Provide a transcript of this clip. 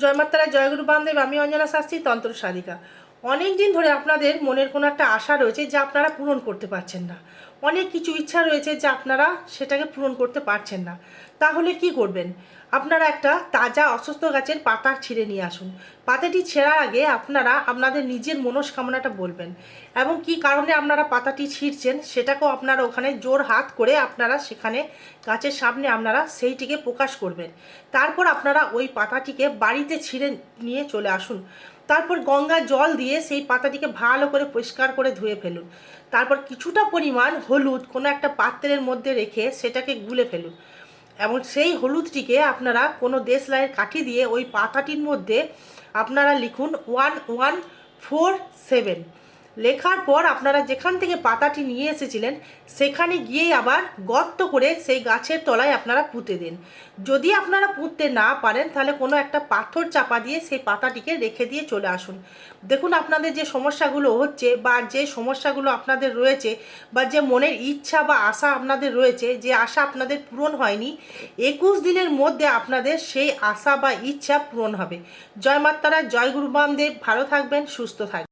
জয় মাতারা জয়গুরু বান্ধব আমি অঞ্জনা শাস্ত্রী, তন্ত্র সাধিকা। অনেক দিন ধরে আপনাদের মনের কোনো একটা আশা রয়েছে যা আপনারা পূরণ করতে পারছেন না। অনেক কিছু ইচ্ছা রয়েছে যে আপনারা সেটাকে পূরণ করতে পারছেন না। তাহলে কি করবেন? আপনারা একটা তাজা অসুস্থ গাছের পাতা ছিঁড়ে নিয়ে আসুন। পাতাটি ছেঁড়ার আগে আপনারা আপনাদের নিজের মনস্কামনাটা বলবেন এবং কি কারণে আপনারা পাতাটি ছিঁড়ছেন সেটাকেও আপনারা ওখানে জোর হাত করে আপনারা সেখানে গাছের সামনে আপনারা সেইটিকে প্রকাশ করবেন। তারপর আপনারা ওই পাতাটিকে বাড়িতে ছিঁড়ে নিয়ে চলে আসুন। তারপর গঙ্গা জল দিয়ে সেই পাতাটিকে ভালো করে পরিষ্কার করে ধুয়ে ফেলুন। তারপর কিছুটা পরিমাণ হলুদ কোনো একটা পাত্রের মধ্যে রেখে সেটাকে গুলে ফেলুন। এবং সেই হলুদটিকে আপনারা কোনো দেশলাইয়ের কাঠি দিয়ে ওই পাতাটির মধ্যে আপনারা লিখুন ওয়ান ওয়ান ফোর সেভেন। লেখার পর আপনারা যেখান থেকে পাতাটি নিয়ে এসেছিলেন, সেখানে গিয়ে আবার গর্ত করে সেই গাছের তলায় আপনারা পুঁতে দিন। যদি আপনারা পুঁততে না পারেন, তাহলে কোনো একটা পাথর চাপা দিয়ে সেই পাতাটিকে রেখে দিয়ে চলে আসুন। দেখুন আপনাদের যে সমস্যাগুলো হচ্ছে বা যে সমস্যাগুলো আপনাদের রয়েছে বা যে মনের ইচ্ছা বা আশা আপনাদের রয়েছে, যে আশা আপনাদের পূরণ হয়নি, একুশ দিনের মধ্যে আপনাদের সেই আশা বা ইচ্ছা পূরণ হবে। জয় মাতারা, জয় গুরু বামদেব, ভালো থাকবেন, সুস্থ থাকবেন।